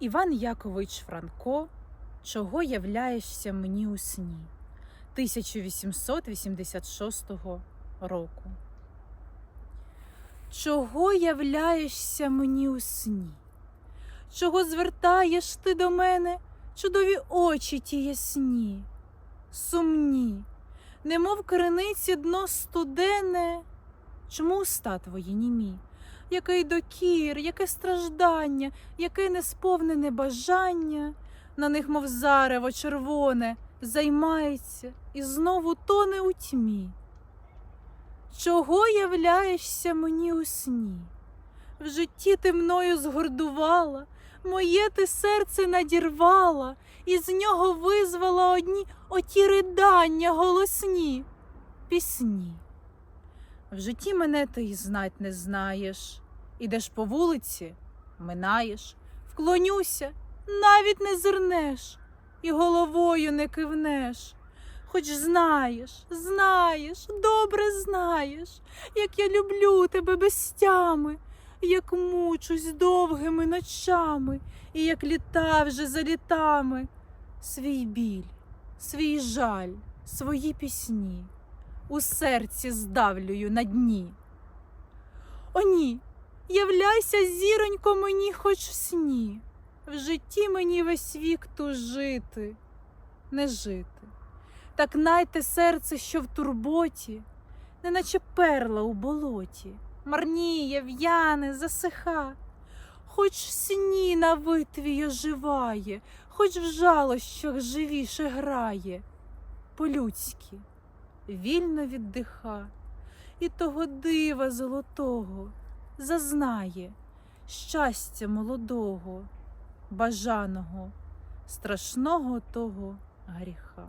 Іван Якович Франко, чого являєшся мені у сні 1886 року. Чого являєшся мені у сні? Чого звертаєш ти до мене чудові очі ті ясні, сумні, немов криниці дно студене? Чому уста твої німі? Який докір, яке страждання, яке несповнене бажання, на них, мов зарево червоне, займається і знову тоне у тьмі. Чого являєшся мені у сні? В житті ти мною згордувала, моє ти серце надірвала, і з нього визвала одні оті ридання голосні, пісні. В житті мене ти й знать не знаєш. Ідеш по вулиці, минаєш, вклонюся, навіть не зирнеш, і головою не кивнеш. Хоч знаєш, знаєш, добре знаєш, як я люблю тебе без тями, як мучусь довгими ночами, і як літа вже за літами, свій біль, свій жаль, свої пісні у серці здавлюю на дні. О, ні, являйся, зіронько, мені хоч в сні, в житті мені весь вік тужити, не жити. Так найте серце, що в турботі, неначе перла у болоті, марніє, в'яне, засиха, хоч в сні на витві оживає, хоч в жалощах живіше грає, по-людськи вільно віддиха, і того дива золотого зазнає щастя молодого, бажаного, страшного того гріха.